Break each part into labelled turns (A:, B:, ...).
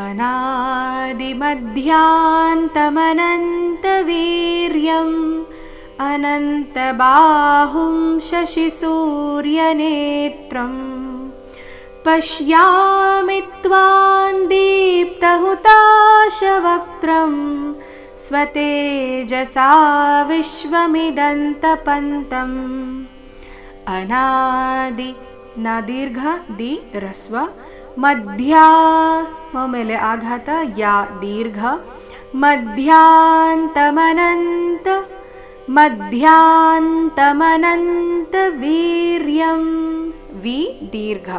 A: अनादिमध्यान्तमनन्तवीर्यम् अनन्तबाहुं शशिसूर्यनेत्रम् पश्यामि त्वां दीप्तहुताशवक्त्रम् स्वतेजसा विश्वमिदन्तपन्तम् अनादि न दीर्घ दि रस्व मध्याम आघात या दीर्घ। मध्यान्तमनन्त मध्यान्तमनन्त वीर्यं। वि दीर्घ।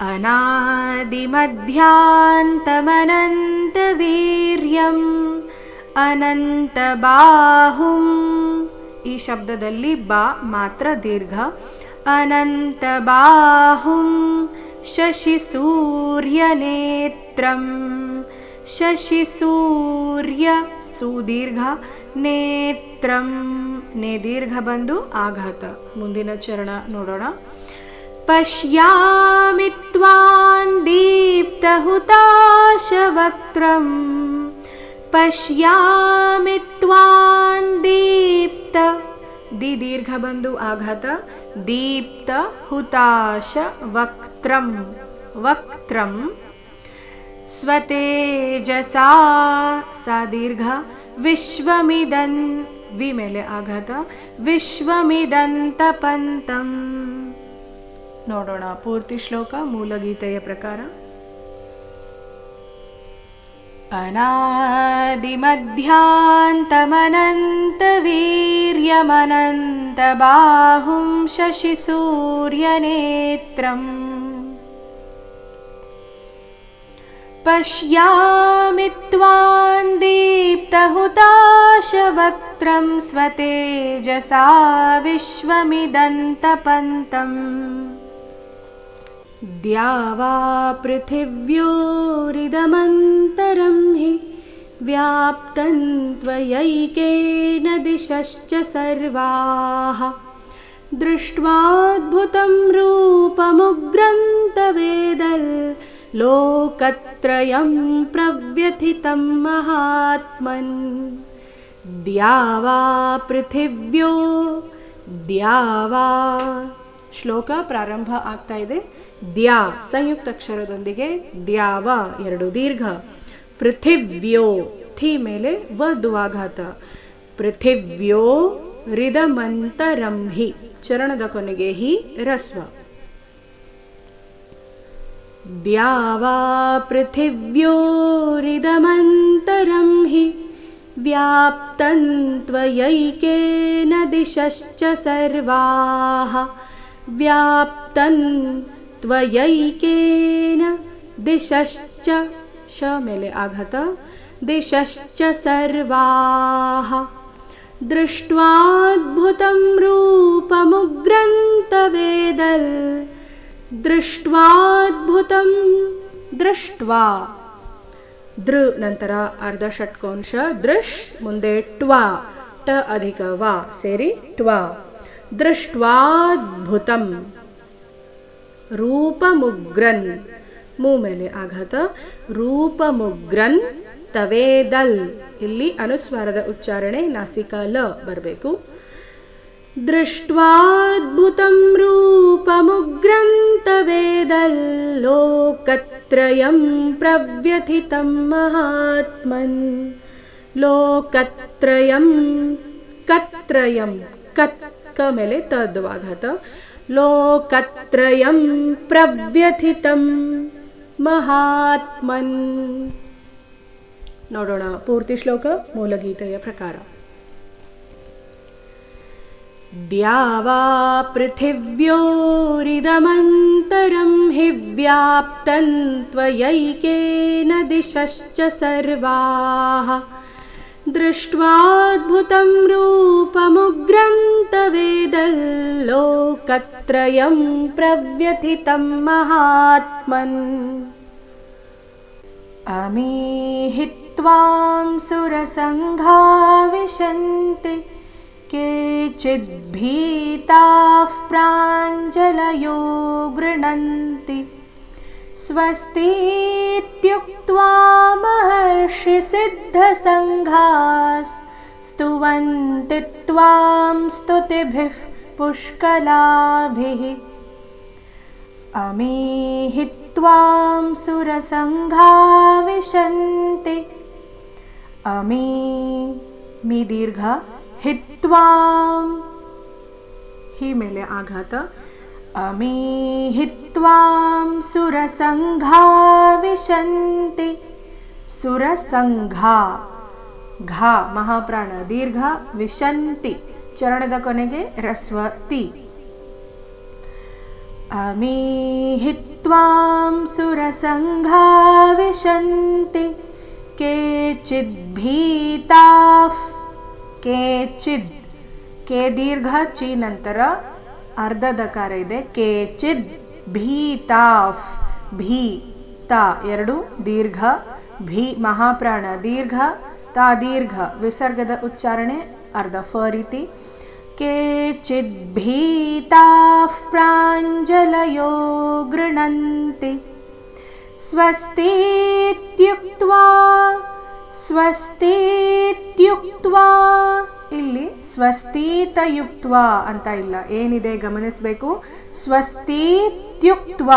A: अनादि मध्यान्तमनन्त वीर्यम् अनन्त बाहु ई शब्द बा मात्र दीर्घ अनन्त बाहु शशिसूर्यनेत्रं शशिसूर्य सुदीर्घ नेत्रं ने दीर्घ बन्धु आघात। मुन्दिन चरण नोडोण पश्यामि त्वां दीप्तहुताशवक्त्रम् पश्यामि त्वां दीप्त दि दीर्घबन्धु आघात दीप्त वक्त्रं वक्त्रं स्वतेजसा सा दीर्घ विश्वमिदन् विमेले आघात विश्वमिदन्तपन्तम् ನೋಡೋಣ ಪೂರ್ತಿ ಶ್ಲೋಕ ಮೂಲಗೀತೆಯ ಪ್ರಕಾರ अनादिमध्यान्तमनन्तवीर्यमनन्तबाहुं शशिसूर्यनेत्रम् पश्यामि त्वां दीप्तहुताशवक्त्रं स्वतेजसा विश्वमिदन्तपन्तम् द्यावा पृथिव्योरिदमन्तरं हि व्याप्तं त्वयैकेन दिशश्च सर्वाः दृष्ट्वाद्भुतं रूपमुग्रं तवेदल् लोकत्रयं प्रव्यथितं महात्मन् द्यावा पृथिव्यो द्यावा ಶ್ಲೋಕ ಪ್ರಾರಂಭ ಆಗ್ತಾ ಇದೆ ದ್ಯಾ ಸಂಯುಕ್ತ ಅಕ್ಷರದೊಂದಿಗೆ ದ್ಯಾವ ಎರಡು ದೀರ್ಘ ಪೃಥಿವ್ಯೋ ಥಿ ಮೇಲೆ ವ ದುವಾಘಾತ ಪೃಥಿವ್ಯೋ ರಿದಮಂತರಂ ಹಿ ಚರಣದ ಕೊನೆಗೆ ಹಿ ರಸ್ವ द्यावा पृथिव्योरिदमन्तरं हि व्याप्तं त्वयैकेन दिशश्च सर्वाः व्याप्तं त्वयैकेन दिशश्च शमेले आघत दिशश्च सर्वाः दृष्ट्वाद्भुतं रूपमुग्रन्तवेदल् दृष्ट्वाद्भुतं दृष्ट्वा दृ ನಂತರ ಅರ್ಧ ಷಟ್ಕೋಂಶ ದೃಶ್ ಮುಂದೆ ಟ್ವಾ ಟ ಅಧಿಕ ವಾ ಸೇರಿ ಟ್ವಾ ದೃಷ್ಟ್ವಾದ್ಭುತಂ ರೂಪಮುಗ್ರನ್ ಮೂ ಮೇಲೆ ಆಘಾತ ರೂಪ ಮುಗ್ರನ್ ತವೇದಲ್. ಇಲ್ಲಿ ಅನುಸ್ವಾರದ ಉಚ್ಚಾರಣೆ ನಾಸಿಕ ಲ ಬರಬೇಕು. ದೃಷ್ಟ್ವಾದ್ಭುತಂ ರೂಪಮುಗ್ರಂ ತವೇದಲ್. ಲೋಕತ್ರಯಂ ಪ್ರವ್ಯಥಿತಂ ಮಹಾತ್ಮನ್. ಲೋಕತ್ರಯಂ ಕತ್ರಯಂ ಕತ್ಕ ಮೇಲೆ ತದ್ವಾಘಾತ. ಲೋಕತ್ರಯಂ ಪ್ರವ್ಯಥಿತಂ महात्मन् ನೋಡೋಣ ಪೂರ್ತಿ ಶ್ಲೋಕ ಮೂಲಗೀತೆಯ ಪ್ರಕಾರ द्यावा पृथिव्योरिदमन्तरं हि व्याप्तं त्वयैकेन दिशश्च सर्वाः दृष्ट्वाद्भुतं रूपमुग्रं तवेदल्लोकत्रयं प्रव्यथितं महात्मन्। अमीहि त्वां सुरसङ्घा विशन्ति केचिद्भीताः प्राञ्जलयो स्वस्ति स्वस्तीत्युक्त्वा महर्षिसिद्धसङ्घास् स्तुवन्ति त्वां स्तुतिभिः पुष्कलाभिः। अमीहि त्वां सुरसङ्घा विशन्ति अमी मी दीर्घ हि त्वां। हि मेले आघात। अमी हि त्वां सुरसङ्घा विशन्ति सुरसङ्घा घा महाप्राण दीर्घ विशन्ति। ಚರಣದ ಕೊನೆಗೆ ರಸ್ವ ತಿ ಅಮೀಹಿ ತ್ವಾಂ ಸುರಸಂಘಾ ವಿಶಂತಿ ಕೇಚಿದ್, ಕೆ ದೀರ್ಘ, ಚಿ ನಂತರ ಅರ್ಧ ದಕಾರ ಇದೆ. ಕೇಚಿದ್ ಭೀತಾಫ್ ಭೀ, ತಾ ಎರಡು, ದೀರ್ಘ, ಭೀ ಮಹಾಪ್ರಾಣ, ದೀರ್ಘ, ತಾ ದೀರ್ಘ. ವಿಸರ್ಗದ ಉಚ್ಚಾರಣೆ ಅರ್ಧ ಫ ರೀತಿ ಭೀತಾ ಪ್ರಾಂಜಲಯೋ ಗೃಣಂತಿ. ಸ್ವಸ್ತೀತ್ಯುಕ್ತ್ವಾ ಸ್ವಸ್ತೀತ್ಯುಕ್ತ್ವಾ ಇಲ್ಲಿ ಸ್ವಸ್ತೀತಯುಕ್ತ್ವ ಅಂತ ಇಲ್ಲ. ಏನಿದೆ ಗಮನಿಸಬೇಕು? ಸ್ವಸ್ತೀತ್ಯುಕ್ತ್ವ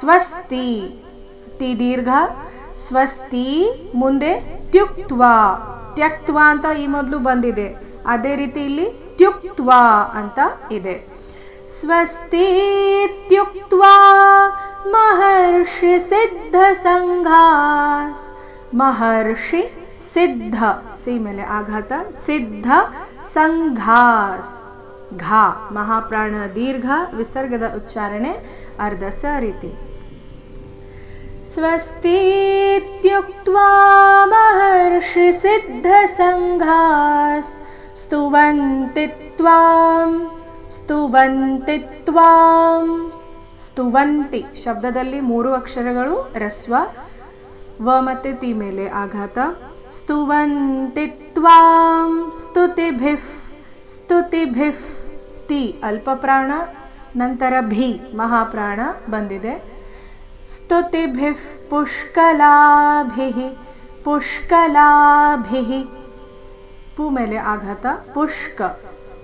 A: ಸ್ವಸ್ತಿ ತಿ ದೀರ್ಘ. ಸ್ವಸ್ತಿ ಮುಂದೆ ತ್ಯುಕ್ತ್ವ. ತ್ಯಕ್ತ್ವ ಅಂತ ಈ ಮೊದಲು ಬಂದಿದೆ. ಅದೇ ರೀತಿ ಇಲ್ಲಿ ತ್ಯುಕ್ತ್ವ ಅಂತ ಇದೆ. ಸ್ವಸ್ತಿ ತ್ಯುಕ್ತ್ವ ಮಹರ್ಷಿ ಸಿದ್ಧ ಸಂಘಾಸ್ ಮಹರ್ಷಿ ಸಿದ್ಧ. ಸಿ ಮೇಲೆ ಆಘಾತ. ಸಿದ್ಧ ಸಂಘಾಸ್ ಘಾ. ಮಹಾಪ್ರಾಣ ದೀರ್ಘ. ವಿಸರ್ಗದ ಉಚ್ಚಾರಣೆ ಅರ್ಧ ಸ ರೀತಿ. ಸಂಘಾಸ್ ಸ್ತುವಂತಿ ತ್ವಾಂ ಸ್ತುವಂತಿ ತ್ವಾಂ ಸ್ತುವಂತಿ ಶಬ್ದದಲ್ಲಿ ಮೂರು ಅಕ್ಷರಗಳು, ರಸ್ವ, ವ ಮತ್ತೆ ತಿ ಮೇಲೆ ಆಘಾತ. ಸ್ತುವಂತಿ ತ್ವಾಂ ಸ್ತುತಿ ಭಿಫ್ ತಿ, ಅಲ್ಪಪ್ರಾಣ, ನಂತರ ಭಿ, ಮಹಾಪ್ರಾಣ ಬಂದಿದೆ. ಸ್ತುತಿಭಿಃ ಪುಷ್ಕಲಾಭಿಃ ಪುಷ್ಕಲಾಭಿಃ ಪು ಮೇಲೆ ಆಘಾತ ಪುಷ್ಕ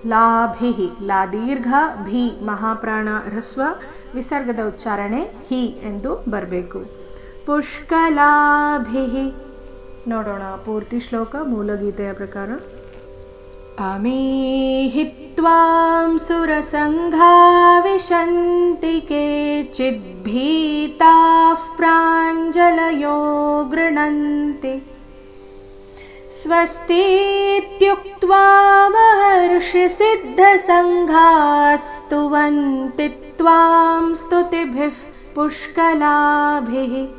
A: ಲಾಭಿ ಲಾ ದೀರ್ಘ ಭಿ ಮಹಾಪ್ರಾಣ ಹ್ರಸ್ವ ವಿಸರ್ಗದ ಉಚ್ಚಾರಣೆ ಹಿ ಎಂದು ಬರಬೇಕು। ಪುಷ್ಕಲಾಭಿ ನೋಡೋಣ ಪೂರ್ತಿ ಶ್ಲೋಕ ಮೂಲಗೀತೆಯ ಪ್ರಕಾರ. अमीहि मीहित्वां सुरसङ्घाविशन्ति केचिद्भीताः प्राञ्जलयो गृणन्ति स्वस्तीत्युक्त्वा महर्षिसिद्धसङ्घास्तुवन्ति त्वां स्तुतिभिः पुष्कलाभिः।